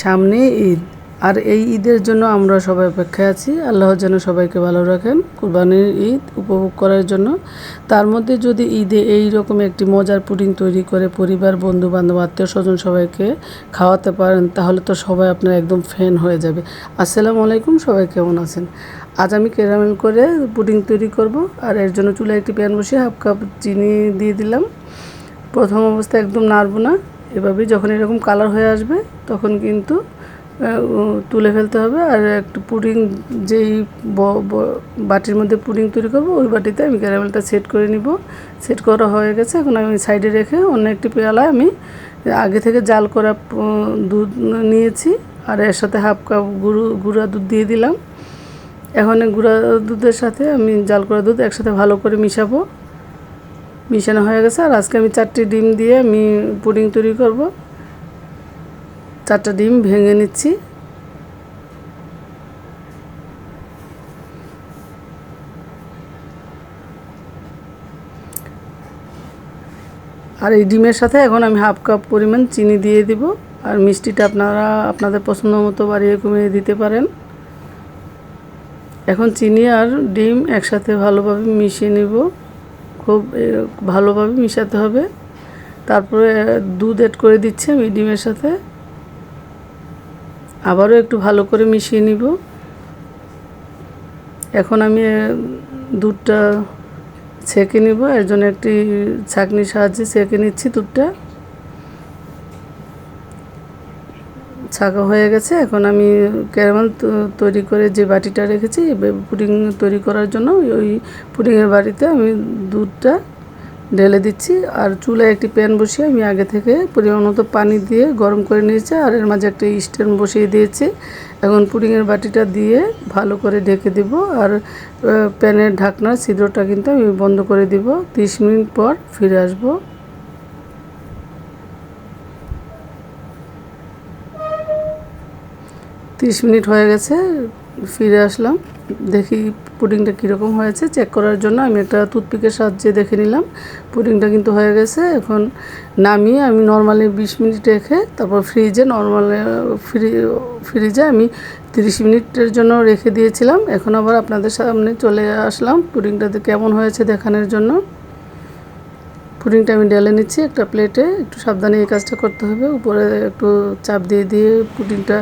সামনে ঈদ। আর এই ঈদের জন্য আমরা সবাই অপেক্ষায় আছি। আল্লাহ যেন সবাইকে ভালো রাখেন, কুরবানির ঈদ উপভোগ করার জন্য। তার মধ্যে যদি ঈদে এই রকম একটি মজার পুডিং তৈরি করে পরিবার বন্ধু বান্ধব আত্মীয় স্বজন সবাইকে খাওয়াতে পারেন, তাহলে তো সবাই আপনার একদম ফ্যান হয়ে যাবে। আসসালামু আলাইকুম, সবাই কেমন আছেন? আজ আমি ক্যারামেল করে পুডিং তৈরি করব। আর এর জন্য চুলায় একটি প্যান বসিয়ে হাফ কাপ চিনি দিয়ে দিলাম। প্রথম অবস্থায় একদম নাড়বো না। এভাবেই যখন এরকম কালার হয়ে আসবে, তখন কিন্তু তুলে ফেলতে হবে। আর একটু পুডিং যেই বাটির মধ্যে পুডিং তৈরি করব, ওই বাটিতে আমি ক্যারামেলটা সেট করে নিব। সেট করা হয়ে গেছে। এখন আমি সাইডে রেখে অন্য একটি পেয়ালায় আমি আগে থেকে জাল করা দুধ নিয়েছি। আর এর সাথে হাফ কাপ গুঁড়ো, গুঁড়া দুধ দিয়ে দিলাম। এখন গুঁড়া দুধের সাথে আমি জাল করা দুধ একসাথে ভালো করে মিশাবো। মিশানো হয়ে গেছে, আর আজকে আমি চারটি ডিম দিয়ে আমি পুডিং তৈরি করব। চারটা ডিম ভেঙে নিচ্ছি। আর এই ডিমের সাথে এখন আমি হাফ কাপ পরিমাণ চিনি দিয়ে দিব, আর মিষ্টিটা আপনারা আপনাদের পছন্দ মতো বাড়িয়ে কমিয়ে দিতে পারেন। এখন চিনি আর ডিম একসাথে ভালোভাবে মিশিয়ে নিব। খুব ভালোভাবে মিশাতে হবে। তারপরে দুধ এড করে দিচ্ছে আমি ডিমের সাথে। আবারও একটু ভালো করে মিশিয়ে নিব। এখন আমি দুধটা ছেঁকে নিব। এর জন্য একটি ছাঁকনির সাহায্যে ছেঁকে নিচ্ছি দুধটা। ছাকা হয়ে গেছে। এখন আমি ক্যারামেল তৈরি করে যে বাটিটা রেখেছি পুডিং তৈরি করার জন্য ওই- পুডিংয়ের বাটিতে আমি দুধটা ঢেলে দিচ্ছি। আর চুলায় একটি প্যান বসিয়ে আমি আগে থেকে পরিমাণ মতো পানি দিয়ে গরম করে নিয়েছি আর এর মাঝে একটা স্ট্যান্ড বসিয়ে দিয়েছি। এখন পুডিংয়ের বাটিটা দিয়ে ভালো করে ঢেকে দিব আর প্যানের ঢাকনার ছিদ্রটা কিন্তু আমি বন্ধ করে দিব। তিরিশ মিনিট পর ফিরে আসব। তিরিশ মিনিট হয়ে গেছে, ফিরে আসলাম। দেখি পুডিংটা কীরকম হয়েছে চেক করার জন্য আমি একটা টুথপিকের সাহায্যে দেখে নিলাম। পুডিংটা কিন্তু হয়ে গেছে, এখন নামিয়ে আমি নর্মালি বিশ মিনিট রেখে তারপর ফ্রিজে নর্মাল ফ্রি ফ্রিজে আমি তিরিশ মিনিটের জন্য রেখে দিয়েছিলাম। এখন আবার আপনাদের সামনে চলে আসলাম পুডিংটাতে কেমন হয়েছে দেখানোর জন্য। পুডিংটা আমি ডেলে নিচ্ছি একটা প্লেটে একটু সাবধানে এই কাজটা করতে হবে। উপরে একটু চাপ দিয়ে দিয়ে পুডিংটা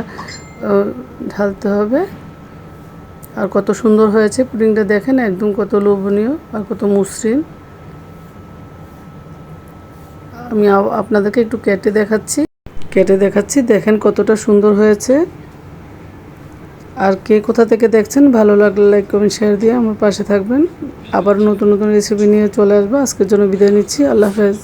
ঢালতে হবে। আর কত সুন্দর হয়েছে পুডিংটা দেখেন, একদম কত লোভনীয় আর কত মসৃণ। আমি আপনাদেরকে একটু কেটে দেখাচ্ছি। কেটে দেখাচ্ছি, দেখেন কতটা সুন্দর হয়েছে। আর কে কোথা থেকে দেখছেন, ভালো লাগলে লাইক, কমেন্ট, শেয়ার দিয়ে আমার পাশে থাকবেন। আবার নতুন নতুন রেসিপি নিয়ে চলে আসব। আজকের জন্য বিদায় নিচ্ছি। আল্লাহ হাফেজ।